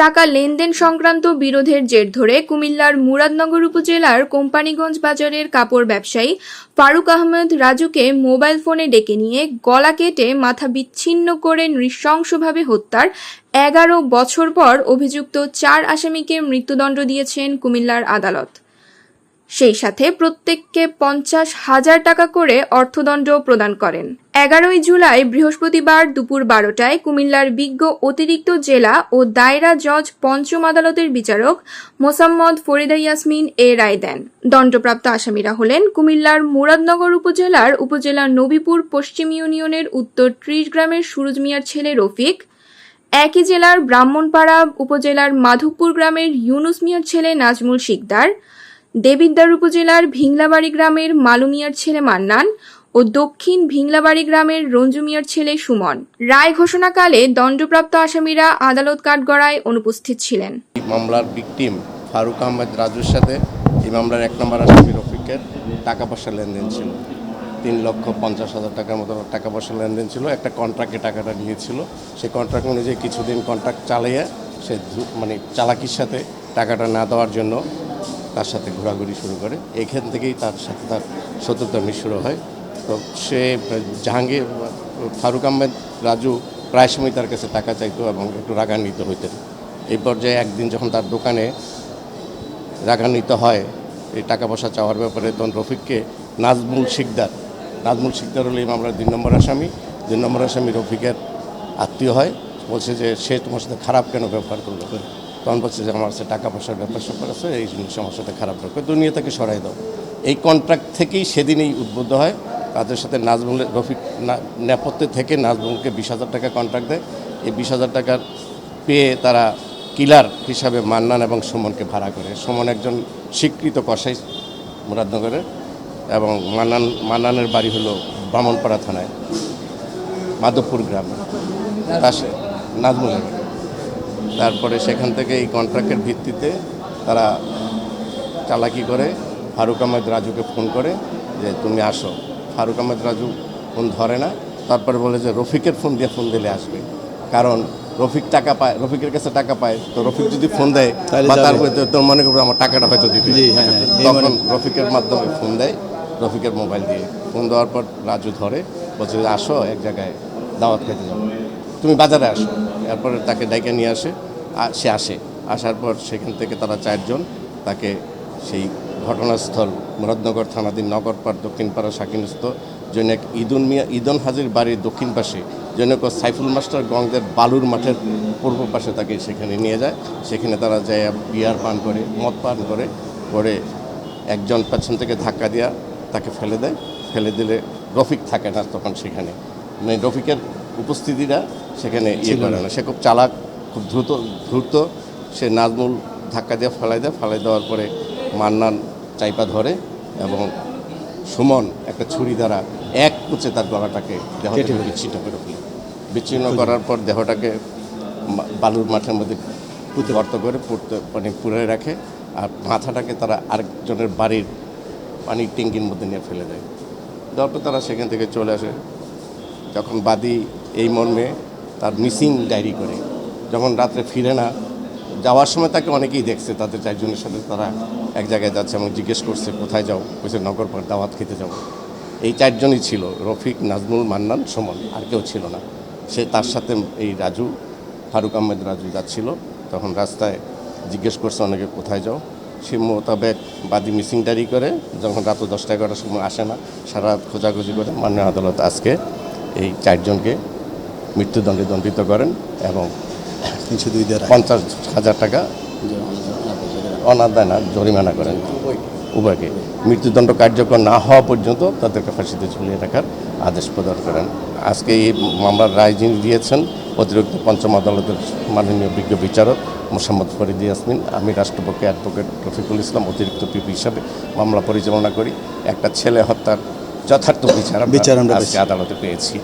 টাকা লেনদেন সংক্রান্ত বিরোধের জের ধরে কুমিল্লার মুরাদনগর উপজেলার কোম্পানিগঞ্জ বাজারের কাপড় ব্যবসায়ী ফারুক আহমেদ রাজুকে মোবাইল ফোনে ডেকে নিয়ে গলা কেটে মাথা বিচ্ছিন্ন করে নৃশংসভাবে হত্যার এগারো বছর পর অভিযুক্ত চার আসামিকে মৃত্যুদণ্ড দিয়েছেন কুমিল্লার আদালত। সেই সাথে প্রত্যেককে পঞ্চাশ হাজার টাকা করে অর্থদণ্ড প্রদান করেন। এগারোই জুলাই বৃহস্পতিবার দুপুর বারোটায় কুমিল্লার বিজ্ঞ অতিরিক্ত জেলা ও দায়রা জজ পঞ্চম আদালতের বিচারক মোসাম্মদ ফরিদা ইয়াসমিন এ রায় দেন। দণ্ডপ্রাপ্ত আসামিরা হলেন কুমিল্লার মুরাদনগর উপজেলার উপজেলার নবীপুর পশ্চিম ইউনিয়নের উত্তর ত্রিশ গ্রামের সুরজ মিয়ার ছেলে রফিক, একই জেলার ব্রাহ্মণপাড়া উপজেলার মাধবপুর গ্রামের ইউনুস মিয়ার ছেলে নাজমুল শিকদার দেবিদ্বার উপজেলার ভিংলাবাড়ি গ্রামের মালুমিয়ার ছেলে মান্নান ও দক্ষিণ ভিংলাবাড়ি গ্রামের রঞ্জু মিয়ার ছেলে সুমন। রায় ঘোষণাকালে দণ্ডপ্রাপ্ত আসামিরা আদালত কাঠগড়ায় অনুপস্থিত ছিলেন। মামলার ভিকটিম ফারুক আহমেদ রাজুর সাথে এই মামলার এক নম্বর আসামি রফিকের টাকা পয়সা লেনদেন ছিল। তিন লক্ষ পঞ্চাশ হাজার টাকার মতো টাকা পয়সা লেনদেন ছিল। একটা কন্ট্রাক্টে টাকাটা নিয়েছিল। সেই কন্ট্রাক্ট অনুযায়ী কিছুদিন কন্ট্রাক্ট চালিয়ে সে মানে চালাকির সাথে টাকাটা না দেওয়ার জন্য তার সাথে ঘোরাঘুরি শুরু করে। এখান থেকেই তার সাথে তার শত্রুতামি শুরু হয়। তো সে, জাহাঙ্গীর, ফারুক আহমেদ, রাজু প্রায় সময় তার কাছে টাকা চাইতো এবং একটু রাগান্বিত হইতেন। এই পর্যায়ে একদিন যখন তার দোকানে রাগান্বিত হয়, এই টাকা পয়সা চাওয়ার ব্যাপারে তখন রফিককে নাজমুল শিকদার নাজমুল শিকদার হলো মামলার দুই নম্বর আসামি। দুই নম্বর আসামি রফিকের আত্মীয় হয়। বলছে যে, সে তোমার সাথে খারাপ কেন ব্যবহার করল? তখন বলছে যে আমার টাকা পয়সার ব্যাপার স্যাপার আছে, এই জিনিস আমার সাথে খারাপ রাখবে দুনিয়া থেকে সরাই দাও। এই কন্ট্রাক্ট থেকেই সেদিনই উদ্বুদ্ধ হয়। তাদের সাথে নাজমুলের রফিক নেপথ্যে থেকে নাজমুলকে বিশ হাজার টাকা কন্ট্রাক্ট দেয়। এই বিশ হাজার টাকার পেয়ে তারা কিলার হিসাবে মান্নান এবং সুমনকে ভাড়া করে। সুমন একজন স্বীকৃত কসাই মুরাদনগরের এবং মান্নান, মান্নানের বাড়ি হলো বামনপাড়া থানায়, মাধবপুর গ্রামে। নাজমুলের। তারপরে সেখান থেকে এই কন্ট্রাক্টের ভিত্তিতে তারা চালাকি করে। ফারুক আহমেদ রাজুকে ফোন করে যে তুমি আসো। ফারুক আহমেদ রাজু ফোন ধরে না। তারপরে বলে যে রফিকের ফোন দিয়ে ফোন দিলে আসবে। কারণ রফিক টাকা পায় রফিকের কাছে টাকা পায়। তো রফিক যদি ফোন দেয় বা যাবে। তারপরে তো তোর মনে করবে আমার টাকাটা হয়তো দিবে। হ্যাঁ, হ্যাঁ, তখন রফিকের মাধ্যমে ফোন দেয় রফিকের মোবাইল দিয়ে। ফোন দেওয়ার পর রাজু ধরে বলছে আসো এক জায়গায় দাওয়াত খেতে যাব। তুমি বাজারে আসো। এরপরে তাকে ডাইকে নিয়ে আসে সে আসে। আসার পর সেখান থেকে তারা চারজন তাকে সেই ঘটনাস্থল মুরাদনগর থানাধীন নগরপাড় দক্ষিণপাড়া সাকিনস্থ জৈনক ঈদুন মিয়া, ঈদন হাজির বাড়ির দক্ষিণ পাশে জৈনক সাইফুল মাস্টার গঙ্গের বালুর মাঠের পূর্ব পাশে তাকে সেখানে নিয়ে যায়। সেখানে তারা যায়, বিয়ার পান করে, মদ পান করে করে একজন পেছন থেকে ধাক্কা দিয়া তাকে ফেলে দেয়। ফেলে দিলে রফিক থাকে না তখন সেখানে। মানে রফিকের উপস্থিতিটা সেখানে ইয়ে করে না সে খুব চালাক খুব দ্রুত দ্রুত সে নাজমুল ধাক্কা দিয়ে ফেলাই দেয়। ফেলাই দেওয়ার পরে মান্নান চাইপা ধরে এবং সুমন একটা ছুরি দ্বারা এক কুচে তার গলাটাকে দেহ থেকে বিচ্ছিন্ন করে ফেলে। বিচ্ছিন্ন করার পর দেহটাকে বালুর মাঠের মধ্যে পুঁতে গর্ত করে পুড়তে মানে পুড়ে রাখে আর মাথাটাকে তারা আরেকজনের বাড়ির পানির ট্যাঙ্কির মধ্যে নিয়ে ফেলে দেয়। তারপর তারা সেখান থেকে চলে আসে। যখন বাদী এই মর্মে তার মিসিং ডায়েরি করে। যখন রাত্রে ফিরে না, যাওয়ার সময় তাকে অনেকেই দেখছে, তাদের চারজনের সাথে তারা এক জায়গায় যাচ্ছে এবং জিজ্ঞেস করছে, কোথায় যাও? বলছে নগরপাড় দাওয়াত খেতে যাও এই চারজনই ছিল, রফিক, নাজমুল, মান্নান, সুমন, আর কেউ ছিল না। সে তার সাথে এই রাজু, ফারুক আহমেদ রাজু যাচ্ছিল, তখন রাস্তায় জিজ্ঞেস করছে অনেকে, কোথায় যাও? সে মোতাবেক বাদী মিসিং ডায়েরি করে, যখন রাত দশটা এগারোটার সময় আসে না, সারা রাত খোঁজাখুঁজি করে মাননীয় আদালত আজকে এই চারজনকে মৃত্যুদণ্ডে দণ্ডিত করেন এবং তিনশো দুই পঞ্চাশ হাজার টাকা অনাদায় না জরিমানা করেন। উভয়কে। মৃত্যুদণ্ড কার্যকর না হওয়া পর্যন্ত তাদেরকে ফাঁসিতে ঝুলিয়ে রাখার আদেশ প্রদান করেন। আজকে এই মামলার রায় যিনি দিয়েছেন অতিরিক্ত পঞ্চম আদালতের মাননীয় বিজ্ঞ বিচারক মোসাম্মদ ফরিদ ইয়াসমিন আমি রাষ্ট্রপক্ষে অ্যাডভোকেট রফিকুল ইসলাম অতিরিক্ত পিপি হিসাবে মামলা পরিচালনা করি। একটা ছেলে হত্যার যথার্থ বিচার বিচার আমরা। আদালতে পেয়েছি।